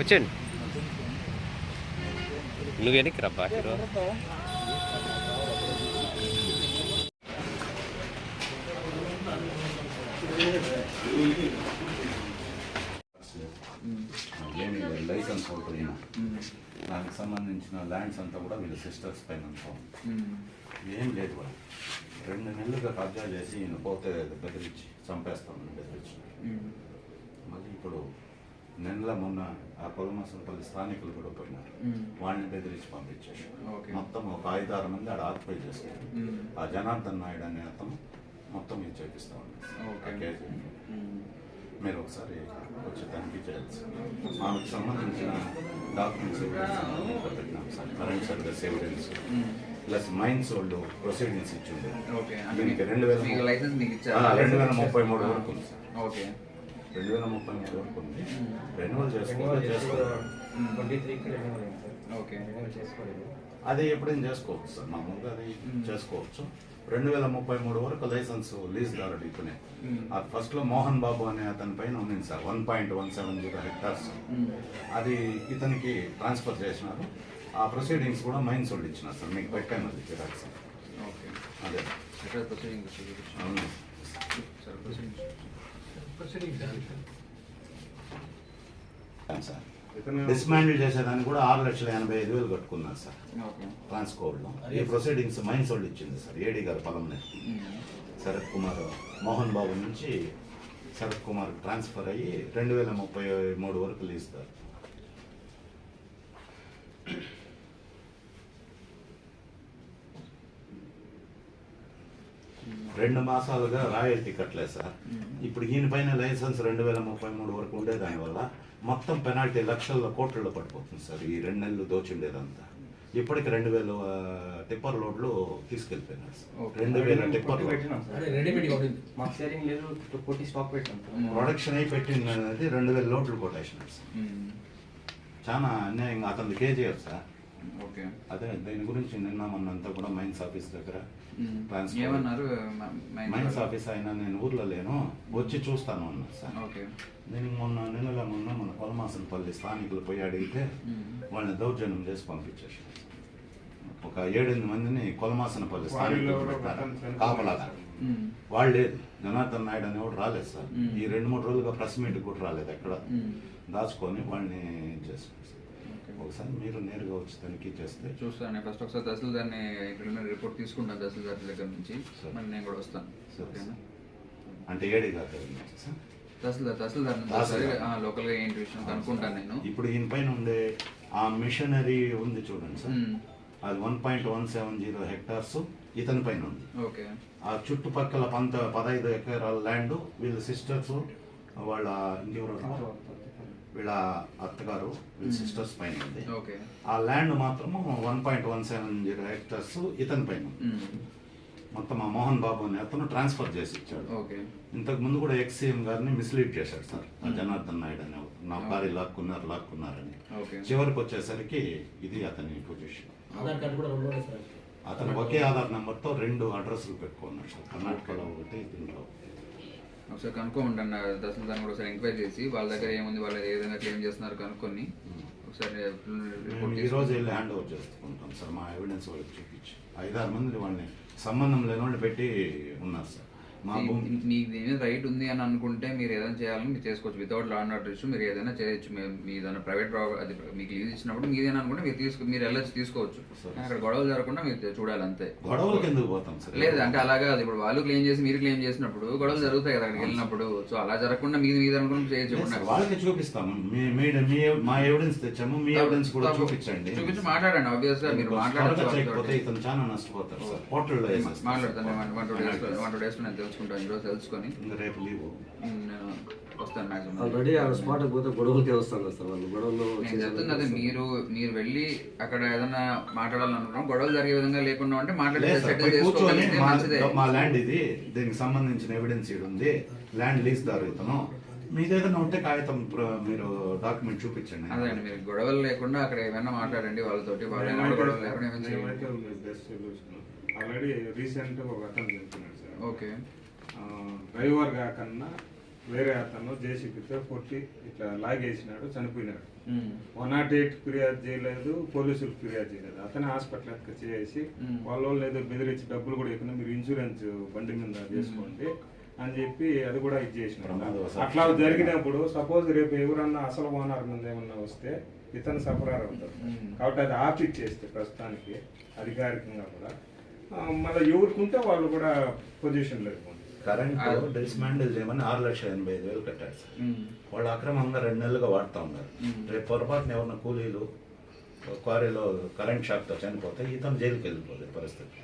వచ్చేయండి నువ్వు వెనక్కి రబ్బా హీరో. లేదు లైసెన్స్ ఉంటుంది దానికి సంబంధించిన ల్యాండ్స్ అంతా కూడా వీళ్ళ సిస్టర్స్ పైన ఏం లేదు వాళ్ళు రెండు నెలలుగా కబ్జా చేసి ఈయన పోతే బెదిరించి చంపేస్తామని బెదిరించి. మళ్ళీ ఇప్పుడు నెల మొన్న ఆ కొలమసంపల్లి స్థానికులు కూడా పోయినారు. వాళ్ళని బెదిరించి పంపించారు. ఓకే. మొత్తం ఒక ఐదారు మంది ఆడ ఆక్యుపై చేస్తారు ఆ జనార్దన్ నాయుడు అనే అతను మొత్తం ఇది చేపిస్తా కేసు మీరు ఒకసారి వచ్చి తనిఖీ చేయాలి సార్ ఆమెకు సంబంధించిన డాక్యుమెంట్స్ పెట్టినాం sir current service evidence. Plus mines వాళ్ళు ప్రొసీడింగ్స్ అంటే దీనికి రెండు వేల మీకు మీకు రెండు వేల ముప్పై మూడు వరకు ఉంది సార్. ఓకే. రెండు వేల ముప్పై మూడు వరకు ఉంది రెన్యువల్ చేసుకోవాలి చేసుకోవాలి సార్. అది ఎప్పుడైనా చేసుకోవచ్చు సార్. మామూలుగా అది చేసుకోవచ్చు. రెండు వేల ముప్పై మూడు వరకు లైసెన్స్ లీజ్ దారుడు ఇతనే ఆ ఫస్ట్లో మోహన్ బాబు అనే అతని పైన ఉంది sir. One point one seven zero hectares. అది ఇతనికి ట్రాన్స్ఫర్ చేసినారు. ఆ ప్రొసీడింగ్స్ కూడా మైన్స్ వాళ్ళు ఇచ్చినారు సార్. మీకు పెట్టాను అది జిరాక్స్. ఓకే. అదే. అవును. సార్ సార్ డిస్మాండిల్ చేసేదానికి కూడా ఆరు లక్షల ఎనభై ఐదు వేలు కట్టుకున్నారు సార్ ఓకే. ట్రాన్స్కోడ్లో ఈ ప్రొసీడింగ్స్ మైన్స్ వాళ్ళు ఇచ్చింది సార్ ఏడీ గారు పొలంనే శరత్ కుమార్ మోహన్ బాబు నుంచి శరత్ కుమార్ ట్రాన్స్ఫర్ అయ్యి రెండు వేల ముప్పై మూడు వరకు లీస్తారు రెండు మాసాలుగా రాయల్టీ కట్టలేదు సార్. ఇప్పుడు ఈయన పైన లైసెన్స్ రెండు వేల ముప్పై మూడు వరకు ఉండేదాని వల్ల మొత్తం పెనాల్టీ లక్షల్లో కోట్లలో పడిపోతుంది సార్ ఈ రెండు నెలలు దోచుండేదంతా. ఇప్పటికి రెండు వేల టిప్పర్ లోడ్లు తీసుకెళ్ళిపోయినారు సార్. రెండు వేల టిప్పర్ ప్రొడక్షన్ అయి పెట్టినది రెండు వేల లోడ్లు కొట్టేసినారు సార్. చాలా అన్యాయంగా అతను కేజీఎఫ్ సార్. అదే దీని గురించి నిన్న మొన్నంతా కూడా మైన్స్ ఆఫీస్ దగ్గర ఏమన్నారు? మైన్స్? ఆఫీస్ అయినా నేను ఊర్లో లేను వచ్చి చూస్తాను అన్నారు సార్. ఓకే. నేను మొన్న నెలలో మొన్న మన కొలమాసనపల్లి స్థానికులు పోయి అడిగితే వాళ్ళని దౌర్జన్యం చేసి పంపించేసారు ఒక ఏడెనిమిది మందిని కొలమాసనపల్లి స్థానికులు పెట్టారు. కాపలాగా. వాళ్ళు లేదు జనార్దన్ నాయుడు అనేవాడు రాలేదు సార్. ఈ రెండు మూడు రోజులుగా ప్రెస్ మీట్ కూడా రాలేదు ఎక్కడ. దాచుకొని వాళ్ళని ఓకే. ఒకసారి మీరు నేరుగా వచ్చి తనిఖీ చేస్తే చూస్తాను. ఫస్ట్ ఒకసారి తహసీల్దార్ని ఇక్కడ రిపోర్ట్ తీసుకుంటాను తహసీల్దార్ దగ్గర నుంచి. సరే. మరి నేను కూడా వస్తాను. సరే, ఓకేనా? అంటే ఏడీ గారి దగ్గర నుంచి సార్ తహసీల్దార్ తహసీల్దార్ లోకల్గా ఏంటి విషయం కనుక్కుంటాను నేను. ఇప్పుడు ఈయన పైన ఉండే ఆ మిషనరీ ఉంది చూడండి సార్. అది one point one seven zero hectares ఇతని పైన ఉంది. ఓకే. ఆ చుట్టుపక్కల పంత పదహైదు ఎకరాల ల్యాండ్ వీళ్ళ సిస్టర్స్ వాళ్ళ ఇంకెవరు? వీళ్ళ అత్తగారు వీళ్ళ సిస్టర్స్ పైన ఉంది. ఓకే. ఆ ల్యాండ్ మాత్రము one point one seven zero hectares ఇతని పైన. మొత్తం ఆ మోహన్ బాబు అనే అతను ట్రాన్స్ఫర్ చేసి ఇచ్చాడు. ఓకే. ఇంతకు ముందు కూడా ఎక్స్ సీఎం గారిని మిస్లీడ్ చేశాడు సార్. ఆ జనార్దన్ నాయుడు అనే నా భార్య లాక్కున్నారు లాక్కున్నారని. ఓకే. చివరికి వచ్చేసరికి ఇది అతని పొజిషన్ ఆధార్ కార్డు కూడా రెండు ఉన్నాయి సార్. అతను ఒకే ఆధార్ నెంబర్తో రెండు అడ్రస్లు పెట్టుకున్నాడు సార్. కర్ణాటకలో ఒకటి దీంట్లో ఒకసారి కనుక్కోమంటాను నా తహసీల్దార్ కూడా ఒకసారి ఎంక్వైరీ చేసి వాళ్ళ దగ్గర ఏముంది వాళ్ళు ఏ విధంగా క్లెయిమ్ చేస్తున్నారు కనుక్కొని ఒకసారి మేము ఈ రోజు వెళ్ళి హ్యాండ్ ఓవర్ చేసుకుంటాం సార్ మా ఎవిడెన్స్ వాళ్ళకి చూపించి. ఐదారు మంది వాళ్ళని సంబంధం లేని వాళ్ళు పెట్టి ఉన్నారు సార్. మీకు రైట్ ఉంది అని అనుకుంటే మీరు ఏదైనా చేయాలని మీరు చేసుకోవచ్చు. Without law and order issue మీరు ఏదైనా చేయొచ్చు. మీ- ఏదైనా ప్రైవేట్ అది మీకు లీజ్ ఇచ్చినప్పుడు మీదేనా అనుకుంటే మీరు తీసుకు మీరు వెళ్ళొచ్చు తీసుకోవచ్చు. అక్కడ గొడవలు జరగకుండా మీరు చూడాలి అంతే. గొడవలకు ఎందుకు పోతాం సార్? లేదు అంటే అలాగా అది ఇప్పుడు వాళ్ళు క్లెయిమ్ చేసి మీరు క్లెయిమ్ చేసినప్పుడు గొడవలు జరుగుతాయి కదా అక్కడికి వెళ్ళినప్పుడు. సో అలా జరగకుండా మీది మీద అనుకుంటే చేయొచ్చు. వాళ్ళకి చూపిస్తాము మీ ఎవిడెన్స్ తెచ్చాము. మీ ఎవిడెన్స్ కూడా చూపించండి. చూపించి మాట్లాడండి ఆబ్వియస్గా మీరు. ఇతను చాలా నష్టపోతారు సార్. మాట్లాడతాను. One two days. One two days నేను తెలుసుకుంటాను ఈరోజు తెలుసుకొని. రేపు లీవ్ నేను వస్తాను ఆల్రెడీ ఆ స్పాట్ పోతే గొడవలకే వస్తాను సార్ వాళ్ళు. గొడవలు నేను చెప్తుంది అదే మీరు మీరు వెళ్ళి అక్కడ ఏదైనా మాట్లాడాలనుకున్నాం గొడవలు జరిగే విధంగా లేకుండా ఉంటే సెటిల్ మా- మంచిదే. మా ల్యాండ్ ఇది దీనికి సంబంధించిన ఎవిడెన్స్ ఇది ఉంది. ల్యాండ్ లీజ్ దారు ఇతను. మీదేదైనా ఉంటే కాగితం మీరు డాక్యుమెంట్ చూపించండి. అదే అండి మీరు గొడవలు లేకుండా అక్కడ ఏమైనా మాట్లాడండి వాళ్ళతోటి. వాళ్ళు ఏమైనా గొడవలు లేకుండా ఏమైనా చేయండి. ఆల్రెడీ రీసెంట్ ఒక అతను చెప్తున్నాడు సార్. ఓకే. డ్రైవర్ కాకన్నా వేరే అతను జేసీబీతో కొట్టి ఇట్లా లాగేసినాడు చనిపోయినాడు. వన్ నాట్ ఎయిట్ ఫిర్యాదు చేయలేదు పోలీసులు ఫిర్యాదు చేయలేదు. అతనే హాస్పిటల్ ఎత్తుకు చేసి. వాళ్ళ వాళ్ళు ఏదో బెదిరించి డబ్బులు కూడా ఎక్కువ మీరు ఇన్సూరెన్స్ బండి మీద చేసుకోండి అని చెప్పి అది కూడా ఇది చేసినాడు. అట్లా జరిగినప్పుడు సపోజ్ రేపు ఎవరన్నా అసలు ఓనర్ మీద ఏమన్నా వస్తే ఇతను సఫరార్ అవుతాడు. మ్మ్. కాబట్టి అది ఆపిచ్చేస్తే ప్రస్తుతానికి అధికారికంగా కూడా. మళ్ళీ ఎవరుకుంటే వాళ్ళు కూడా పొజిషన్ లేకుండా కరెంట్ డిస్మాండిల్ చేయమని ఆరు లక్షల ఎనభై ఐదు వేలు కట్టారు సార్. వాళ్ళు అక్రమంగా రెండు నెలలుగా వాడుతూ ఉన్నారు. రేపు పొరపాటున ఎవరిన కూలీలు క్వారీలో కరెంట్ షాక్తో చనిపోతే ఇతను జైలుకి వెళ్ళిపోలేదు పరిస్థితి.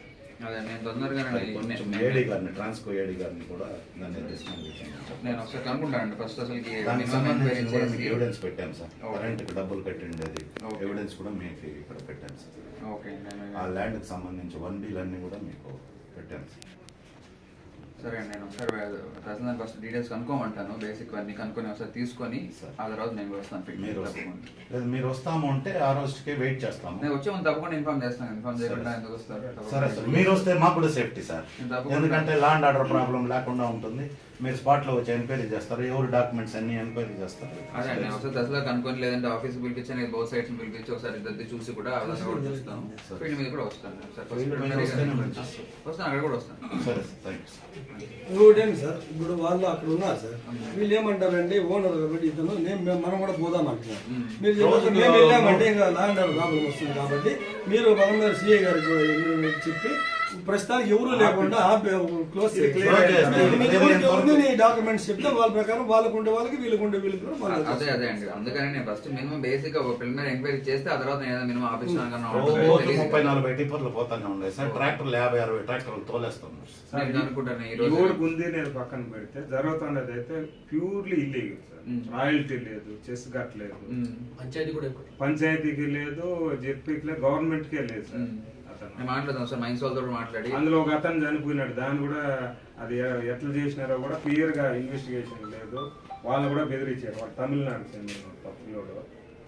ఏడీ గారిని ట్రాన్స్కో ఏడీ గారిని కూడా దాన్ని దానికి సంబంధించి కూడా మీకు ఎవిడెన్స్ పెట్టాం సార్. కరెంట్కి డబ్బులు కట్టిండేది. ఎవిడెన్స్ కూడా మీకు ఇక్కడ పెట్టాం సార్. ఓకే. ఆ ల్యాండ్కి సంబంధించి వన్ డీలన్నీ కూడా మీకు పెట్టాం సార్. సరే అండి నేను ఒకసారి తహసీల్దార్ ఫస్ట్ డీటెయిల్స్ కనుక్కోమంటాను బేసిక్ అన్ని కనుక్కొని ఒకసారి తీసుకొని. ఆ తర్వాత నేను వస్తాను మీరు తప్పకుండా. లేదు మీరు వస్తాము అంటే ఆ రోజుకి వెయిట్ చేస్తాము. నేను వచ్చే ముందు తప్పకుండా ఇన్ఫార్మ్ చేస్తాను ఇన్ఫార్మ్ చేయకుండా. ఎందుకు వస్తారు? సరే సార్. మీరు వస్తే మాకు కూడా సేఫ్టీ సార్ ఎందుకంటే ల్యాండ్ ఆర్డర్ ప్రాబ్లం లేకుండా ఉంటుంది. మీరు స్పాట్లో వచ్చి ఎంక్వైరీ చేస్తారు ఎవరు డాక్యుమెంట్స్ అన్ని ఎంక్వైరీ చేస్తారు. అదే అండి ఒకసారి దశలో కనుక్కొని లేదంటే ఆఫీస్ పిలిపించి నేను బౌత్ సైడ్స్ పిలిపించి ఒకసారి ఇద్దరిది చూసి కూడా విధంగా కూడా చూస్తాను. ఫీల్డ్ మీద కూడా వస్తాను. వస్తాను అక్కడ కూడా వస్తాను. సరే సార్. థ్యాంక్ యూ ఇంకోటేమి సార్? ఇప్పుడు వాళ్ళు అక్కడ ఉన్నారు సార్. వీళ్ళు ఏమంటారంటే ఓనర్ కాబట్టి ఇతను నేను మనం కూడా పోదాం అంటున్నారు. మ్మ్. మీరు చెప్పారు మేము వెళ్ళామంటే ఇంకా ఆర్డర్ ప్రాబ్లం వస్తుంది కాబట్టి మీరు మనం సిఐ గారికి చెప్పి ప్రస్తుతానికి ఎవరు లేకుండా క్లోజ్ ఎవరిని డాక్యుమెంట్స్ చెప్తే వాళ్ళ ప్రకారం వాళ్ళకు ఉండే వాళ్ళకి వీళ్ళకు ఉండే వీళ్ళకి కూడా అదే అదే అండి. అందుకని నేను ఫస్ట్ మినిమం బేసిక్ ఒక ప్రిలిమినరీ ఎంక్వైరీ చేస్తే ఆ తర్వాత నేను మినిమం ఆఫీస్ రోజు ముప్పై నలభై టిప్పర్లు పోతానే ఉన్నాయి సార్. ట్రాక్టర్లు యాభై అరవై ట్రాక్టర్లు తోలేస్తున్నారు సార్. నేను అనుకుంటాను ఈ రోజు. ఉంది నేను పక్కన పెడితే జరుగుతున్నది అయితే ప్యూర్లీ ఇల్లీగల్ సార్. రాయల్టీ లేదు చెస్ గట్ లేదు. ఉమ్. పంచాయతీకి లేదు జెడ్పీకి లేదు గవర్నమెంట్ కే లేదు సార్. అతను నేను మాట్లాడదాం సార్ మైన్స్ వాళ్ళతో మాట్లాడి. అందులో ఒక అతను చనిపోయినాడు. దాన్ని కూడా అది ఎట్లా చేసినారో కూడా క్లియర్గా ఇన్వెస్టిగేషన్ లేదు. వాళ్ళు కూడా బెదిరించారు. వాడు తమిళనాడు చెందిన ఒక పిల్లోడు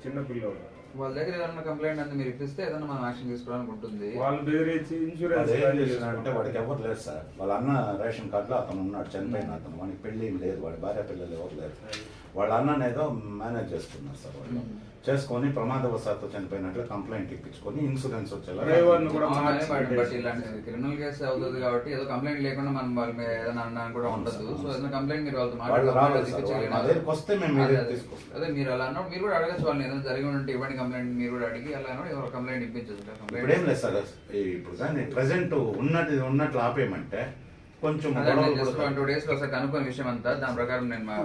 చిన్న పిల్లోడు. వాళ్ళ దగ్గర ఏదైనా కంప్లైంట్ అనేది మీరు ఇప్పిస్తే ఏదైనా మనం యాక్షన్ తీసుకోవడానికి ఉంటుంది. వాళ్ళు బెదిరించి ఇన్సూరెన్స్ చేసినారంటే వాడికి ఎవరు లేరు సార్. వాళ్ళ అన్న రేషన్ కార్డులో అతను ఉన్నాడు చనిపోయిన అతను. వాడికి పెళ్ళి ఏం లేదు. వాడి భార్య పిల్లలు ఎవరు లేరు. వాళ్ళ అన్నని ఏదో మేనేజ్ చేసుకున్నారు సార్ వాళ్ళు. చేసుకొని ప్రమాదవశాత్తు చనిపోయినట్లు కంప్లైంట్ ఇప్పించుకొని ఇన్సూరెన్స్ వచ్చేలా డ్రైవర్ను కూడా అవును, మార్చి బట్ బట్ పెట్టేసి. ఇలాంటి క్రిమినల్ కేసు అవుతుంది కాబట్టి ఏదో కంప్లైంట్ లేకుండా మనం వాళ్ళ మీద ఏదైనా కూడా ఉండదు సో ఏదైనా కంప్లైంట్ మీరు వాళ్ళతో వస్తే మేము అదే, మీరే అలా అన్నప్పుడు మీరు కూడా అడగచ్చు. వాళ్ళని ఏదైనా జరిగి ఉంటే ఇవ్వండి కంప్లైంట్ మీరు కూడా అడిగి అలా అన్నప్పుడు ఎవరు కంప్లైంట్ ఇప్పించచ్చు ఇప్పుడు ఏం లేదు సార్ ఈ- ఇప్పుడు కానీ ప్రజెంట్ ఉన్నది ఉన్నట్లు ఆపేయమంటే కొంచెం టూ డేస్లో ఒకసారి కనుక్కున్న విషయం అంతా దాని ప్రకారం నేను మా-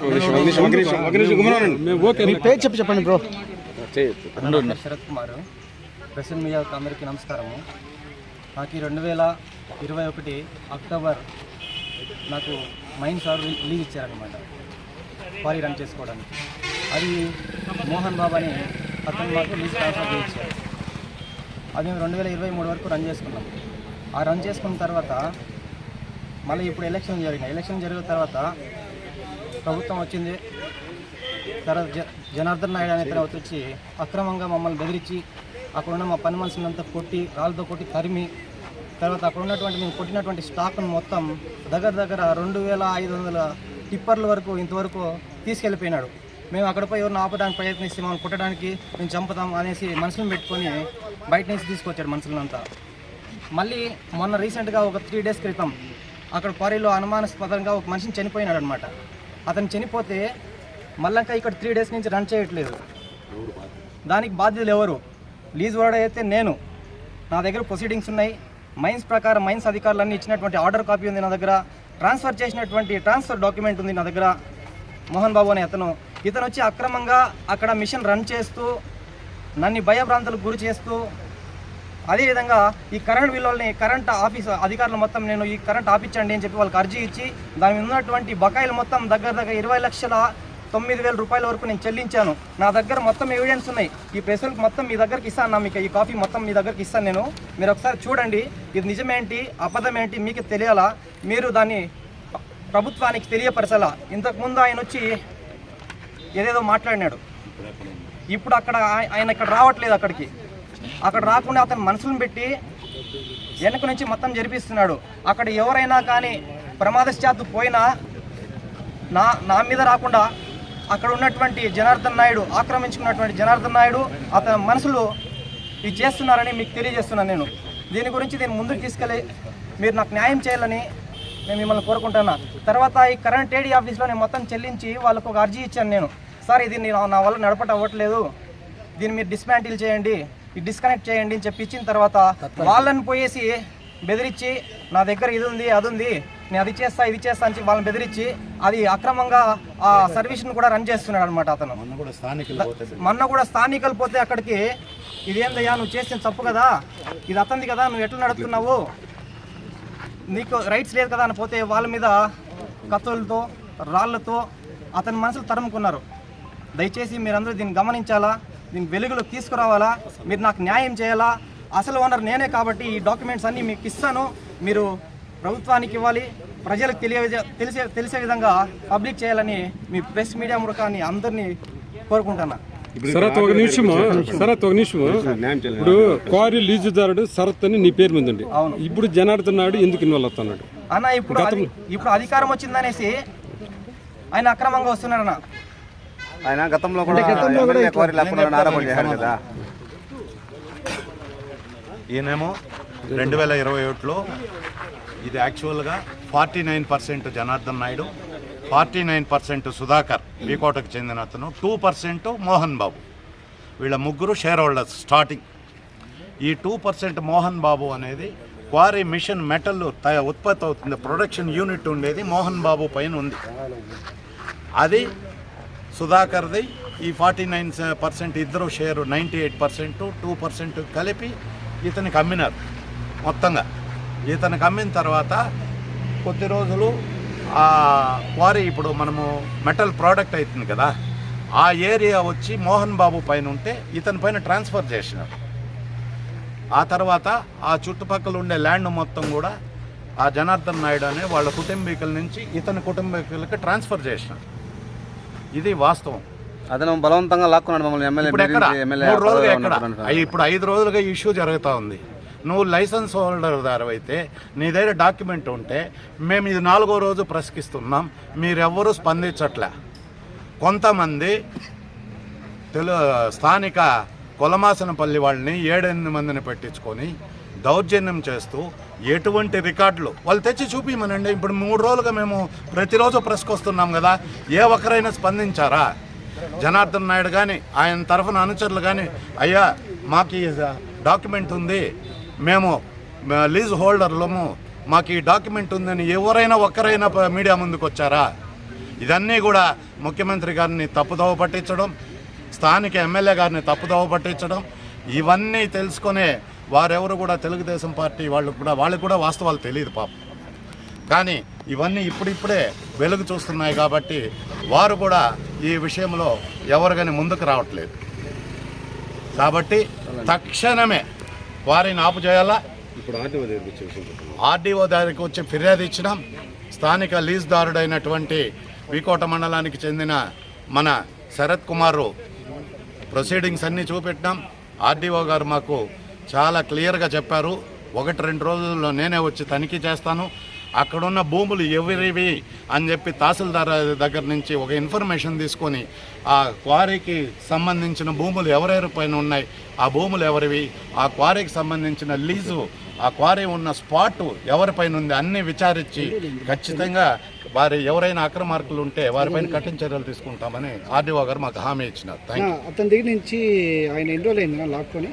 చెప్తాను thank you sir Sharath Kumar. President media అందరికీ నమస్కారము. నాకు ఈ రెండు వేల ఇరవై ఒకటి అక్టోబర్ నాకు మైన్ సార్ లీవ్ ఇచ్చారనమాట క్వారీ రన్ చేసుకోవడానికి. అది మోహన్ బాబు అని అతను మాకు లీజ్ ట్రాన్స్ఫర్ చేయించారు. అది మేము రెండు వేల ఇరవై మూడు వరకు రన్ చేసుకున్నాం. ఆ రన్ చేసుకున్న తర్వాత మళ్ళీ ఇప్పుడు ఎలక్షన్ జరిగినాయి ఎలక్షన్ జరిగిన తర్వాత ప్రభుత్వం వచ్చింది. తర్వాత జ జనార్దన్ నాయుడు అనే తర్వాత వచ్చి అక్రమంగా మమ్మల్ని బెదిరించి అక్కడ ఉన్న మా పని మనుషులంతా కొట్టి రాళ్ళతో కొట్టి తరిమి తర్వాత అక్కడ ఉన్నటువంటి మేము కొట్టినటువంటి స్టాక్ను మొత్తం దగ్గర దగ్గర రెండు వేల ఐదు వందల టిప్పర్ల వరకు ఇంతవరకు తీసుకెళ్ళిపోయినాడు. మేము అక్కడ పోయి ఎవరిని ఆపడానికి ప్రయత్నిస్తే మమ్మల్ని కొట్టడానికి మేము చంపుతాం అనేసి మనుషులను పెట్టుకొని బయట నుంచి తీసుకొచ్చాడు మనుషులంతా. మళ్ళీ మొన్న రీసెంట్గా ఒక త్రీ డేస్ క్రితం అక్కడ క్వారీలో అనుమానాస్పదంగా ఒక మనిషిని చనిపోయినాడు అనమాట అతను చనిపోతే మళ్ళంకా ఇక్కడ త్రీ డేస్ నుంచి రన్ చేయట్లేదు. దానికి బాధ్యతలు ఎవరు? లీజ్ వర్డ్ అయితే నేను. నా దగ్గర ప్రొసీడింగ్స్ ఉన్నాయి. మైన్స్ ప్రకారం మైన్స్ అధికారులన్నీ ఇచ్చినటువంటి ఆర్డర్ కాపీ ఉంది నా దగ్గర. ట్రాన్స్ఫర్ చేసినటువంటి ట్రాన్స్ఫర్ డాక్యుమెంట్ ఉంది నా దగ్గర. మోహన్ బాబు అనే అతను. ఇతను వచ్చి అక్రమంగా అక్కడ మిషన్ రన్ చేస్తూ నన్ను భయభ్రాంతులకు గురి చేస్తూ అదేవిధంగా ఈ కరెంట్ బిల్లుల్ని కరెంట్ ఆఫీస్ అధికారులు మొత్తం నేను ఈ కరెంట్ ఆపించండి అని చెప్పి వాళ్ళకి అర్జీ ఇచ్చి దాని మీద ఉన్నటువంటి బకాయిలు మొత్తం దగ్గర దగ్గర ఇరవై లక్షల తొమ్మిది వేల రూపాయల వరకు నేను చెల్లించాను. నా దగ్గర మొత్తం ఎవిడెన్స్ ఉన్నాయి. ఈ ప్రెసెంట్ మొత్తం మీ దగ్గరికి ఇస్తాను నా మీకు. ఈ కాఫీ మొత్తం మీ దగ్గరికి ఇస్తాను నేను. మీరు ఒకసారి చూడండి. ఇది నిజమేంటి? అబద్ధం ఏంటి మీకు తెలియాలా? మీరు దాన్ని ప్రభుత్వానికి తెలియపరచాలా? ఇంతకుముందు ఆయన వచ్చి ఏదేదో మాట్లాడినాడు. ఇప్పుడు అక్కడ ఆయన ఇక్కడ రావట్లేదు అక్కడికి. అక్కడ రాకుండా అతను మనుషులను పెట్టి వెనక నుంచి మొత్తం జరిపిస్తున్నాడు. అక్కడ ఎవరైనా కానీ ప్రమాదశాత్తు పోయినా నా నా మీద రాకుండా అక్కడ ఉన్నటువంటి జనార్దన్ నాయుడు ఆక్రమించుకున్నటువంటి జనార్దన్ నాయుడు అతని మనసులో ఇది చేస్తున్నారని మీకు తెలియజేస్తున్నాను నేను. దీని గురించి దీన్ని ముందుకు తీసుకెళ్ళి మీరు నాకు న్యాయం చేయాలని నేను మిమ్మల్ని కోరుకుంటున్నా. తర్వాత ఈ కరెంట్ ఏడీ ఆఫీస్లో నేను మొత్తం చెల్లించి వాళ్ళకు ఒక అర్జీ ఇచ్చాను నేను. సార్ ఇది నా వల్ల నడపట అవ్వట్లేదు. దీన్ని మీరు డిస్మాంటిల్ చేయండి. డిస్కనెక్ట్ చేయండి అని చెప్పి ఇచ్చిన తర్వాత వాళ్ళని పోయేసి బెదిరించి నా దగ్గర ఇది ఉంది అది ఉంది నేను అది చేస్తా ఇది చేస్తా అని వాళ్ళని బెదిరించి అది అక్రమంగా ఆ సర్వీస్ని కూడా రన్ చేస్తున్నాడు అనమాట అతను. మొన్న కూడా స్థానికులు పోతే అక్కడికి ఇదేందయ్యా నువ్వు చేసిన తప్పు కదా ఇది అతంది కదా నువ్వు ఎట్లా నడుపుతున్నావు? నీకు రైట్స్ లేదు కదా అని పోతే వాళ్ళ మీద కత్తులతో రాళ్ళతో అతని మనసులు తరుముకున్నారు. దయచేసి మీరందరూ దీన్ని గమనించాలా? దీన్ని వెలుగులో తీసుకురావాలా? మీరు నాకు న్యాయం చేయాలా? అసలు ఓనర్ నేనే కాబట్టి ఈ డాక్యుమెంట్స్ అన్నీ మీకు ఇస్తాను. మీరు ప్రభుత్వానికి ఇవ్వాలి ప్రజలకు తెలియ తెలిసే తెలిసే విధంగా పబ్లిక్ చేయాలని మీ ప్రెస్ మీడియా ముఖాన్ని అందరినీ కోరుకుంటున్నా. శరత్ ఒక నిమిషము శరత్ ఒక నిమిషము ఇప్పుడు క్వారీ లీజుదారుడు శరత్ అని నీ పేరు మీద ఉంది. అవును. ఇప్పుడు జనార్దన్ నాయుడు ఎందుకు ఇన్వాల్వ్ అవుతున్నాడు? అన్న ఇప్పుడు ఇప్పుడు అధికారం వచ్చిందనేసి ఆయన అక్రమంగా వస్తున్నారన్న. ఆయన గతంలో కూడా ఎమ్మెల్యే క్వారీ లేకుండా ఆరోపణ చేశాడు కదా ఈయనేమో రెండు వేల ఇరవై ఒకటిలో ఇది యాక్చువల్గా forty nine percent Janardhan Naidu forty nine percent Sudhakar వీకోటకు చెందిన అతను టూ పర్సెంట్ మోహన్ బాబు. వీళ్ళ ముగ్గురు షేర్ హోల్డర్స్ స్టార్టింగ్ ఈ టూ పర్సెంట్ మోహన్ బాబు అనేది క్వారీ మిషన్ మెటల్ తయ ఉత్పత్తి అవుతుంది ప్రొడక్షన్ యూనిట్ ఉండేది మోహన్ బాబు పైన ఉంది. అది సుధాకర్ది ఈ ఫార్టీ నైన్ పర్సెంట్ ఇద్దరు share ninety eight percent two percent కలిపి ఇతనికి అమ్మినారు మొత్తంగా. ఇతనికి అమ్మిన తర్వాత కొద్ది రోజులు ఆ క్వారీ ఇప్పుడు మనము మెటల్ ప్రోడక్ట్ అవుతుంది కదా ఆ ఏరియా వచ్చి మోహన్ బాబు పైన ఉంటే ఇతని పైన ట్రాన్స్ఫర్ చేసినారు. ఆ తర్వాత ఆ చుట్టుపక్కల ఉండే ల్యాండ్ మొత్తం కూడా ఆ జనార్దన్ నాయుడు అనే వాళ్ళ కుటుంబీకుల నుంచి ఇతని కుటుంబీకులకి ట్రాన్స్ఫర్ చేసినారు. ఇది వాస్తవం. అతను బలవంతంగా లాక్కున్నాడు మమ్మల్ని ఎమ్మెల్యే ఇప్పుడు ఐదు రోజులుగా ఇష్యూ జరుగుతూ ఉంది. నువ్వు లైసెన్స్ హోల్డర్ దారు అయితే నీ దగ్గర డాక్యుమెంట్ ఉంటే మేము ఇది నాలుగో రోజు ప్రశ్నిస్తున్నాం. మీరెవ్వరూ స్పందించట్లే. కొంతమంది తెలు స్థానిక కొలమాసనపల్లి వాళ్ళని ఏడెనిమిది మందిని పెట్టించుకొని దౌర్జన్యం చేస్తూ ఎటువంటి రికార్డులు? వాళ్ళు తెచ్చి చూపించమనండి ఇప్పుడు మూడు రోజులుగా మేము ప్రతిరోజు ప్రెస్కి వస్తున్నాం కదా. ఏ ఒక్కరైనా స్పందించారా? జనార్దన్ నాయుడు కానీ ఆయన తరఫున అనుచరులు కానీ అయ్యా మాకు ఈ డాక్యుమెంట్ ఉంది. మేము లీజ్ హోల్డర్లము మాకు ఈ డాక్యుమెంట్ ఉందని ఎవరైనా ఒక్కరైనా మీడియా ముందుకు వచ్చారా ఇదన్నీ కూడా ముఖ్యమంత్రి గారిని తప్పుదోవ పట్టించడం స్థానిక ఎమ్మెల్యే గారిని తప్పుదోవ పట్టించడం ఇవన్నీ తెలుసుకునే వారెవరు కూడా తెలుగుదేశం పార్టీ వాళ్ళు కూడా వాళ్ళకి కూడా వాస్తవాలు తెలియదు పాపం. కానీ ఇవన్నీ ఇప్పుడిప్పుడే వెలుగు చూస్తున్నాయి కాబట్టి వారు కూడా ఈ విషయంలో ఎవరు కానీ ముందుకు రావట్లేదు. కాబట్టి తక్షణమే వారిని ఆపు చేయాలా? ఇప్పుడు ఆర్టీఓ దగ్గరికి వచ్చేసి ఆర్డీఓ దగ్గరికి వచ్చి ఫిర్యాదు ఇచ్చినాం. స్థానిక లీజ్దారుడైనటువంటి వికోట మండలానికి చెందిన మన శరత్ కుమారు ప్రొసీడింగ్స్ అన్నీ చూపెట్టినాం. ఆర్డీఓ గారు మాకు చాలా క్లియర్గా చెప్పారు. ఒకటి రెండు రోజుల్లో నేనే వచ్చి తనిఖీ చేస్తాను. అక్కడున్న భూములు ఎవరివి అని చెప్పి తహసీల్దార్ దగ్గర నుంచి ఒక ఇన్ఫర్మేషన్ తీసుకొని ఆ క్వారీకి సంబంధించిన భూములు ఎవరెవరి పైన ఉన్నాయి ఆ భూములు ఎవరివి ఆ క్వారీకి సంబంధించిన లీజు ఆ క్వారీ ఉన్న స్పాట్ ఎవరిపైన ఉంది అన్ని విచారించి ఖచ్చితంగా వారి ఎవరైనా అక్రమార్కులు ఉంటే వారిపైన కఠిన చర్యలు తీసుకుంటామని ఆర్డీఓ గారు మాకు హామీ ఇచ్చినారు. థ్యాంక్ అతని దగ్గర నుంచి ఆయన ఎన్ని రోజులు అయింది లాక్కొని?